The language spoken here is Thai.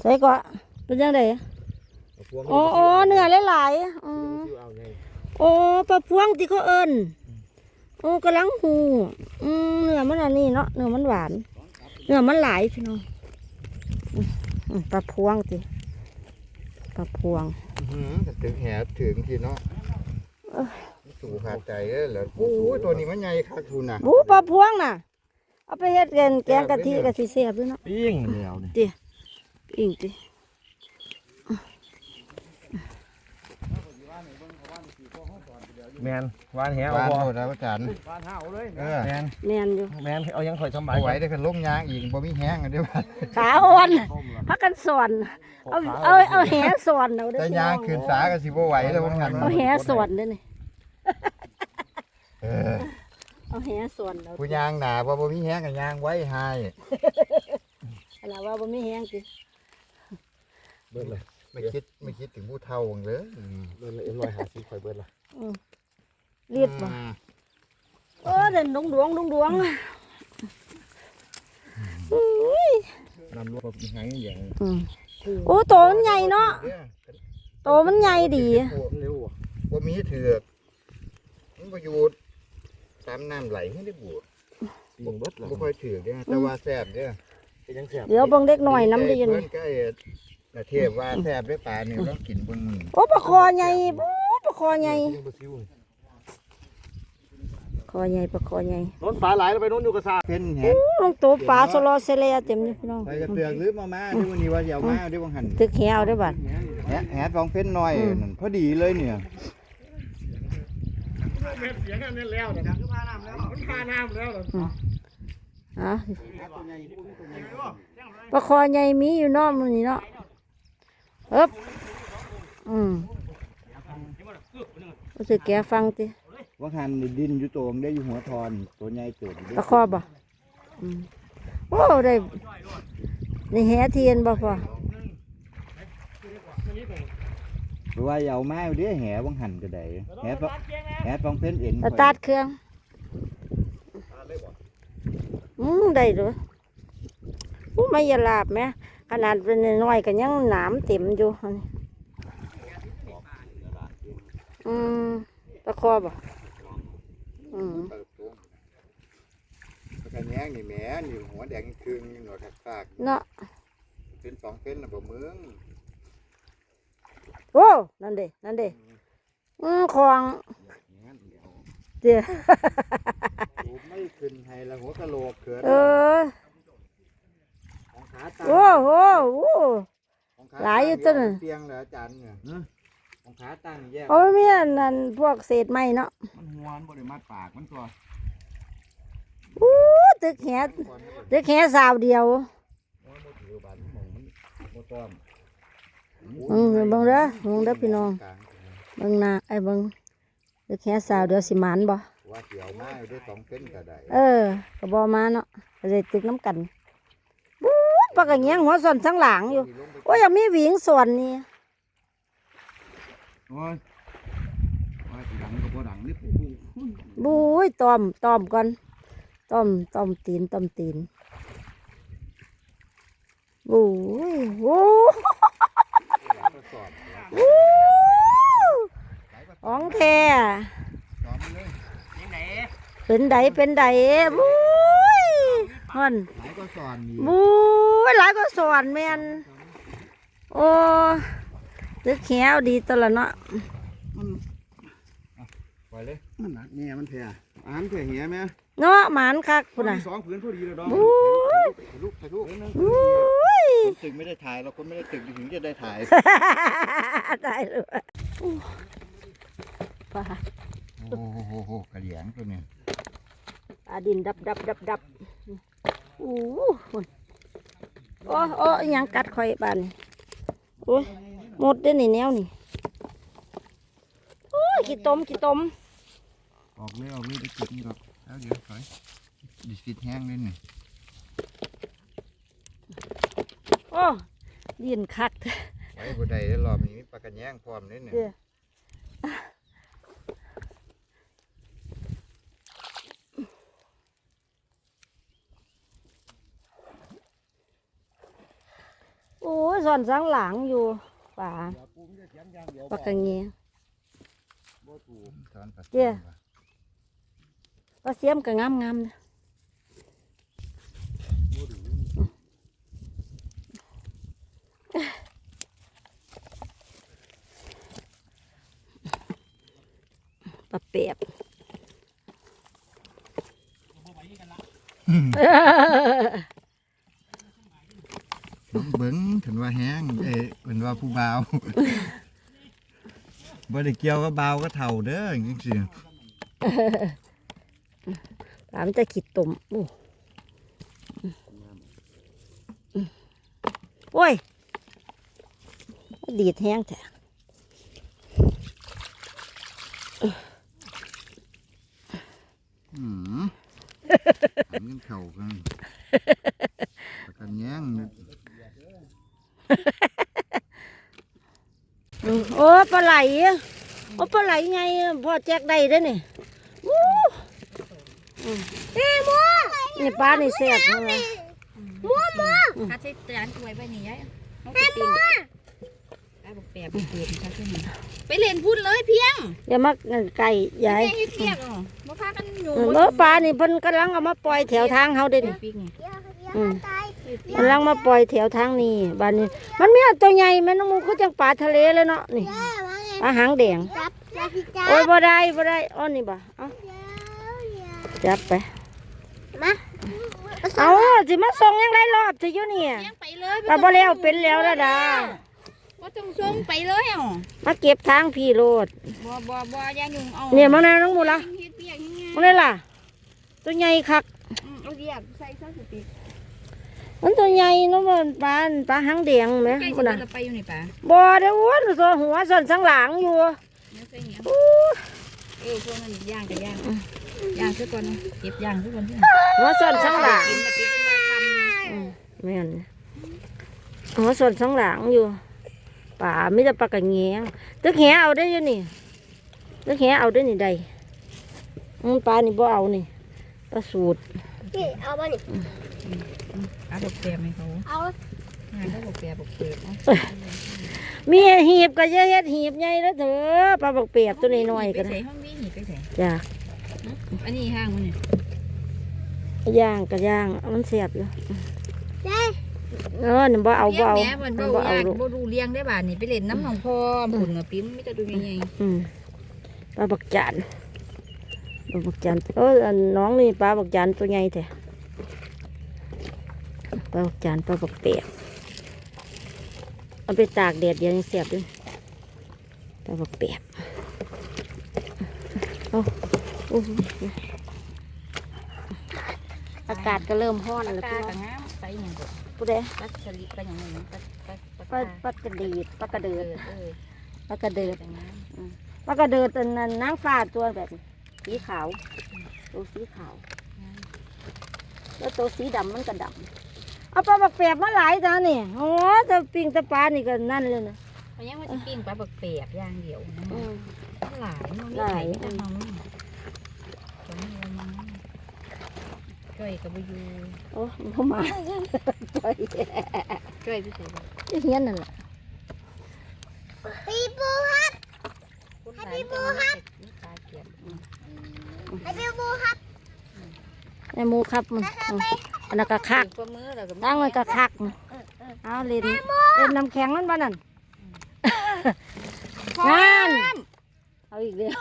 ใส่ก็เป็นยังไงเอาพวงอ๋ออ๋อเนื้อหลายๆอ๋อซิวเอาไงโอ้ปลาพวงที่เขาเอิ้นโอ้กำลังหูอืมเนื้อมันอันนี้เนาะเนื้อมันหวาน เนื้อมันหลายพี่น้องอืมอืมปลาพวงติปลาพวงอื้อหือก็ถึงแหถึงทีเนาะสู่ขาดใจเด้อเหรอโอ้ยตัวนี้มันใหญ่คักคุณน่ะบูปลาพวงน่ะ เอาไปเฮ็ดแกงแกงกะทิกะทิเสียบด้วยเนาะปิ้งแล้วนี่ อิงติแมนวานแหเอาวานบ่โหดแล้วอาจารย์วานหาเอาเลยเออแมนแม่นอยู่ แมนเอายังข่อยสำบายเอาไว้ได้กันลงยางอีกบ่มีแห้งอันเดียวกันขาอ่อนพักกันสอน เอาเอาเอาแหสอนเอาเด้อแต่พี่ยาน้งองขึ้นสาก็สิบ่ไหวแล้วว่างั้นเอาแหสอนเด้อนี่เออเอาแหสอนเอาผู้ยางหนาว่าบ่มีแห้งก็ยางไว้ให้ขนาดว่าบ่มีแหงติเบิดเลยไม่คิดไม่คิดถึงผู้เฒ่าเลยเบิดเลยเอ็มร้อยหาสิข่อยเบิดละอืมรีบบ่อืมเออเด่นดวงดวงดวงดวงอุ้ยนำรวมหางอย่างอืมโอ้โตมันใหญ่เนาะโตมันใหญ่ดีเร็วอะบ่มีเถือกมันบ่อยู่ตามน้ำไหลให้ได้บวชมึงเบิดละบ่ค่อยถือกเด้อแต่ว่าแซ่บเด้อเป็นยังแสบเดี๋ยวเบิ่งเด็กหน่อยน้ำดีเพิ่นี่นก็เอ็ดน่ะเทพว่าแซ่บด้วยปลานี่ต้องกินเบิ่งมื้อโอ้ปลาคอใหญ่โอ้ปลาคอใหญ่ยังบ่ซิวคอใหญ่ปลาคอใหญ่โน้นปลาไหลแล้วไปโน้นอยู่กระซาเพิ่นแหโอ้ลงโตปลาโซโลเซเลียเต็มเลยพี่น้องไปกระเปลือกหรือมามาเดี๋ยววันนี้ว่าสิเอามาเดี๋ยววังหันตึกแหวได้บัดแหะแหะฟองเฟ้นน้อยนั่นพอดีเลยเนี่ยเสียงอันนี้แล้วเนี่ยคือพาน้ำแล้วมันพาน้ำแล้วอะปลาคอใหญ่มีอยู่เนอกมันนี่เนาะ เอ๊บอืมรู้สึกแกฟังติวังหันนี่ดินอยู่ตรงได้อยู่หัวทอนตัวใหญ่เกิดอยู่เด้ปลาคอบ่อืมโอ้ได้นี่แหเทียนบ่พอเพราะว่าอย่าเอามาเด้อแหวังหันก็ได้แหฟองแหฟองเฟ้นเอ็นสตาร์ทเครื่องอืมได้เลยอู้ไม่อยาลาบแหม ขนาดเป็นน้อยๆก็ยังหนามเต็มอยู่อันนี้อืมปลาคอบ่อืมเปิดตรงแล้วก็แหงนี่แหมนี่หัวแดงครึ่งนี่หนวดคักเนาะๆเป็นสองเฟ้นน่ะบ่เมืองโอ้นั่นเด้นั่นเด้อืมคลองงั้นเดี๋ยวเดี๋ยวกูไม่ขึ้นให้ละหัวกะโหลกเกิดเออ ของขาตั้ง โอ้ โหโอ้ ของขาหลายอยู่ตัวน่ะเตียงเหรออาจารย์เนี่ยของขาตั้งแยกเอามันมีอันนั่นพวกเศษไม้เนาะมันหัวมันบ่ได้มัดปากมันตัวอู้ตึกแหตึกแหสาวเดียวมันบ่ถือบานมองมันบ่ต้อมอืมเบิ่งเด้อเบิ่งเด้อพี่น้องเบิ่งหน้าไอ้เบิ่งตึกแหสาวเดียวสิหมานบ่ว่าเกี่ยวมาได้สองเส้นก็ได้เออก็บ่มาเนาะก็เลยตึกน้ำกันบู๊ ปากกะเงี้ยงหัวส่วนทั้งหลังอยู่โอ้ยยังมีหวิงส่วนนี่โอ้ยว่าสิดังก็บ่ดังนี่ปุ๊บบู๊ยตอมตอมก่อนตอมตอมตีนตอมตีนบู๊ยโอ้ก็สอบวู้ของแท้สอบมันเลยเป็นไดเป็นไดบู๊ยฮอนหลายก็สอนนี่บู๊ยหลายก็ สอนแม่นโอ้ตึกแขวดีตวละเนาะปล่อยเลยมันหนักแม่มันแพ้อ่านเพื่อเหี้ยแม่เนาะหมานคักพุ่นน่ะสองผืนพอดีเลยดอกบู๊ยถ่ายรูปถ่ายรูปบู๊ยคนตึกไม่ได้ถ่ายเราคนไม่ได้ตึกถึงจะได้ถ่ายได้เลยอู้ปลาโอ้โหกระเหลียงตัวนี้ปลาดินดับดับดับดับอู้หุ่น โอ้โอ้อิหยังกัดข่อยบานนี่โอ้ยหมดเด้อนี่แนวนี่โอ้ยขี้ต้มขี้ต้มออกเลยออกเลยได้กินนี่หรอกแล้วเดี๋ยวถอยดิสิแห้งเลยนี่โอ้ดินคักไว้บ่ได้รอบนี้มีปลากระแยงพร้อมเลยเนี่ย เด้อโอ้ โอ้ ยสอนสังหลังอยู่ป่าปากกะเงี้ยสอนปลาเจ้ปลาเสียมก็งามงามๆนะปลาเปียบเบิ้งถึงว่าแห้งเอ้ยเป็นว่าผู้บ่าวบ่ได้เกี่ยวกับบ่าวก็เท่าเด้อจริงสิปลามันจะขีดตุ่มโอ้โอ้ยดีดแห้งแท้อืมทำกันเข่ากันปากกันแย้งอืม โอ้ปลาไหลอะโอ้ปลาไหลไงพ่อแจกได้เด้อนี่อู้อืมนี่ปลานี่แซ่บเลยถ้าใช้จานถ้วยไว้นี่ยายเอาไปปิ้งไอ้บอกแปบเปลี่ยนค่ะที่นี่ไปเล่นพุ่นเลยเพียง อย่ามาไก่ยายแม่เฮ็ดเปียกอ๋อมาพากันอยู่เมื่อปลานี่เพิ่นกำลังเอามาปล่อยแถวทางเฮาเด้นี่ปิ้งนี่อืม กำลังมาปล่อยแถวทางนี้บ้านนี้ มันมีอันตัวใหญ่แม่น้องมูก็จังปลาทะเลเลยเนาะนี่ปลาหางแดงจับจับจับโอ้ยบ่ได้บ่ได้อ้อนี่บ่เอาจับไปมาเอาสิมาส่งยังได้รอบสิอยู่เนี่ยเพียงไปเลยก็บ่แล้วเป็นแล้วละดาว่าต้องส่งไปเลยอ๋อมาเก็บทางพี่โลดบ่บ่บ่อย่ายุ่งเอาเนี่ยมันน่ะน้องมูละเฮ็ดเปียกยังไงมันได้ล่ะตัวใหญ่คักอืมเอาเดียกใส่ซะสิ มันตัวใหญ่เนาะมันปลาปลาหางแดงแหมใกล้สิพุ่นน่ะเราไปอยู่นี่ป่ะบ่เด้ออ้วนส่วนหัวส่วนสังหลังอยู่ไม่ใช่เงี้ยเออพวกนั้นย่างก็ย่างย่างซะก่อนนะเก็บย่างซะก่อนที่หัวส่วนสังหลังกินแต่ปีขึ้นมาทำอืมแม่นหัวส่วนสังหลังอยู่ป่าไม่ได้ปลากระเงียงตึกแหเอาได้อยู่นี่ตึกแหเอาได้นี่ใดอืมปลานี่บ่เอานี่ปลาสูตร พี่เอามานี่อาบกแปบให้เขาเอางานก็บกแปบบกเปิดเนาะมีหีบก็เยอะเฮ็ดหีบใหญ่แล้วเถอะปลาบกเปียบตัวน้อยๆก็ได้ห้องวิ่งหนีไปใส่จ้ะอันนี้ห้างมันเนี่ยย่างก็ย่างมันเสียบอยู่เจ๊เออนี่บ่เอาบ่เอามันบ่เอาบ่ดูเลี้ยงได้บาดนี่ไปเล่นน้ำหนองพอบุญกับปิ้มไมีแต่ดูยังไงปลาบักจาน บักจานเอออันน้องนี่ปลาบักจานตัวใหญ่แท้ปลาบักจานปลาบักเปียกเอาไปตากแดดเดี๋ยวยังเสียบด้วยปลาบักเปียกเอาโอ้โหอากาศก็เริ่มร้อนแล้วตาพี่น้กัองงามไปอย่างเดียวผู้ใดปัดสลิดไปอย่างนี้ปัดปัดปัดปลาปลากระดีดปลากระเดิเอดอเออปลากระเดิดแต่งามปลากระเดิดอันนั้นนางฟ้าตัวแบบนี้ สีขาว ตัวสีขาว แล้วตัวสีดำมันก็ดำเอาปลาบักแปบมาหลายจ้านี่โอ้แต่ปิงแต่ปลานี่ก็นั่นเลยนะเพราะยังว่าสิปิ้งปลาบักเปียกอย่างเดียวนะอืมหลายมันหลายแต่เฮานี่ตรงนี้มันก้อยกับอยู่โอ้พ่มาไปก้อยพี่เสกเฮียนนั่นแหละปีปูครับคนหลายก็มันเป็นตาเกียบ ไอปีปูครับไอ้หมูครับมันอืมอันนั้นก็คักตัวมือแล้วก็ตั้งมันก็คักเอาเล่นเล่นน้ำแข็งมันบ้านั่นงานเอาอีกเดียว